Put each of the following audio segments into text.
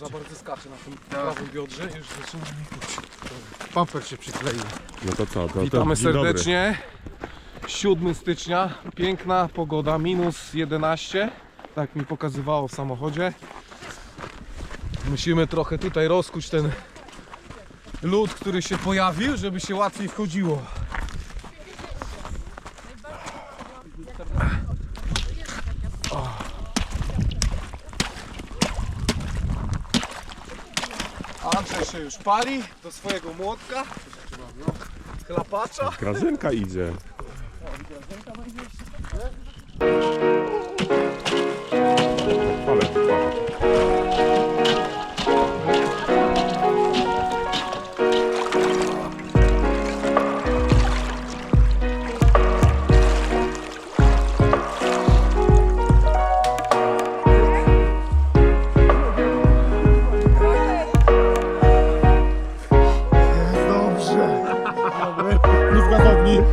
Za bardzo skacze na tym prawym biodrze i już zaczyna mi kuć. Pamper się przykleił. No to co? To, Witamy to, dzień dobry. serdecznie. 7 stycznia, piękna pogoda, minus 11, tak mi pokazywało w samochodzie. Musimy trochę tutaj rozkuć ten lód, który się pojawił, żeby się łatwiej wchodziło. Andrzej się już pali do swojego młotka, chlapacza. Grażynka idzie. Ale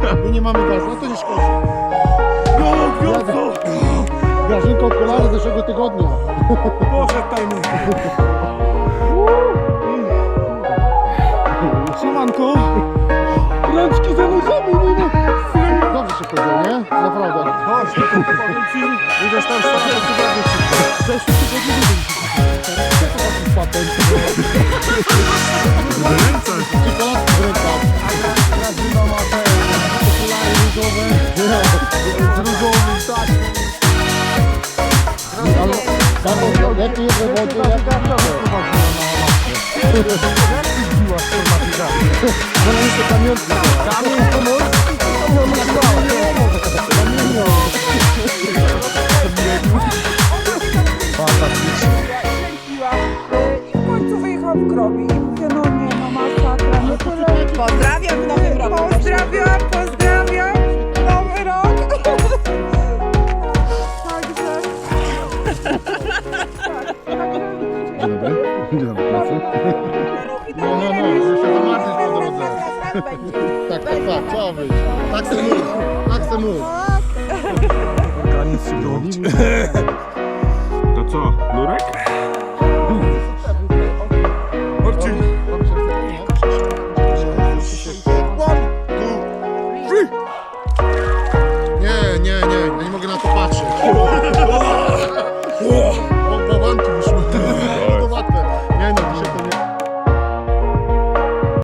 w bo nie mamy gazu, no to nie szkodzi. No, gwiazdo! Grażynka od z zeszłego tygodnia. Boże tajny. Siemanko. Rączki zanurzamy, nie no. Dobrze się powiedział, nie? Naprawdę. Chodź, powiem ci. Idziesz tam stać, to bardzo szybko. Zeszły tygodnie nie patent. Czekoladki w rękach. Kręciła i w końcu wyjechał w grobie i mówię, no nie, no masakra, no tyle. Pozdrawiam tak. Tak, tak, tak, trzeba być. Tak se mów, tak se mów. Się. To co, nurek? Marcin! One, two, three! Nie, nie, nie, nie mogę na to patrzeć.